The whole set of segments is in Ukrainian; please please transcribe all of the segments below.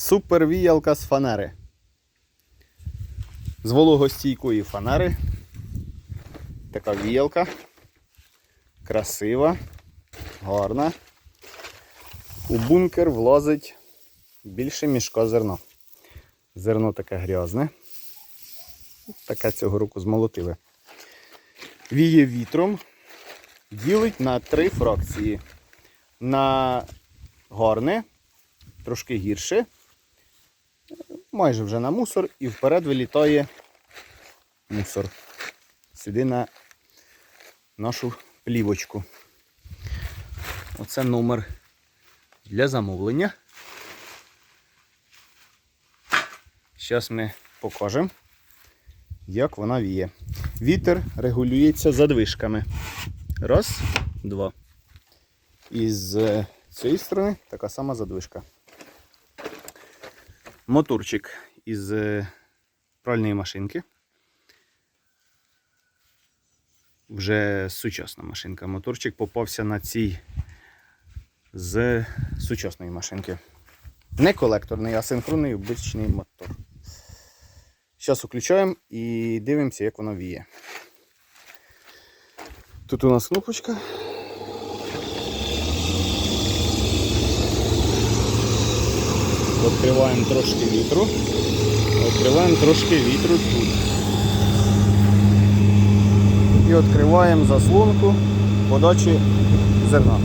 Супервіялка з фанери. З вологостійкої фанери. Така віялка. Красива, гарна. У бункер влазить більше мішка зерна. Зерно таке грязне. Таке цього року змолотили. Віє вітром, ділить на три фракції. На гарне, трошки гірше, майже вже на мусор, і вперед вилітає мусор. Сюди на нашу плівочку. Оце номер для замовлення. Зараз ми покажемо, як вона віє. Вітер регулюється задвижками. Раз, два. І з цієї сторони така сама задвижка. Моторчик із е, пральної машинки. Вже сучасна машинка. Моторчик попався на цій з сучасної машинки. Не колекторний, а синхронний обичний мотор. Зараз включаємо і дивимося, як воно віє. Тут у нас кнопочка. Відкриваємо трошки вітру. Відкриваємо трошки вітру тут. І відкриваємо заслонку подачі зерна.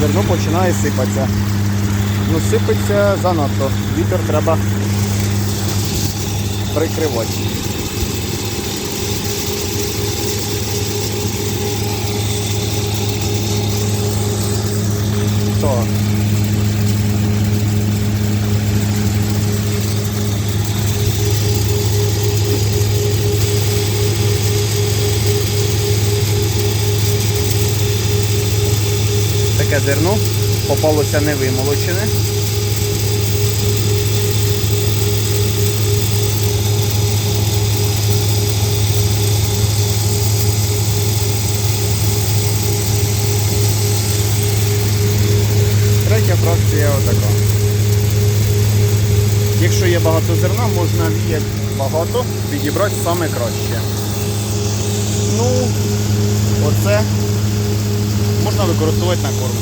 Зерно починає сипатися. Ну, сипеться занадто. Вітер треба прикривати. Так. Таке зерно попалося невимолочене. Отака. Якщо є багато зерна, можна віяти багато, підібрати саме краще. Ну, оце можна використовувати на корм.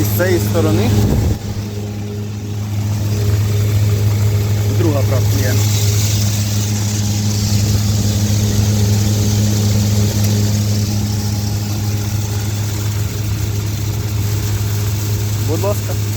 І з цієї сторони друга фракція. Будь ласка.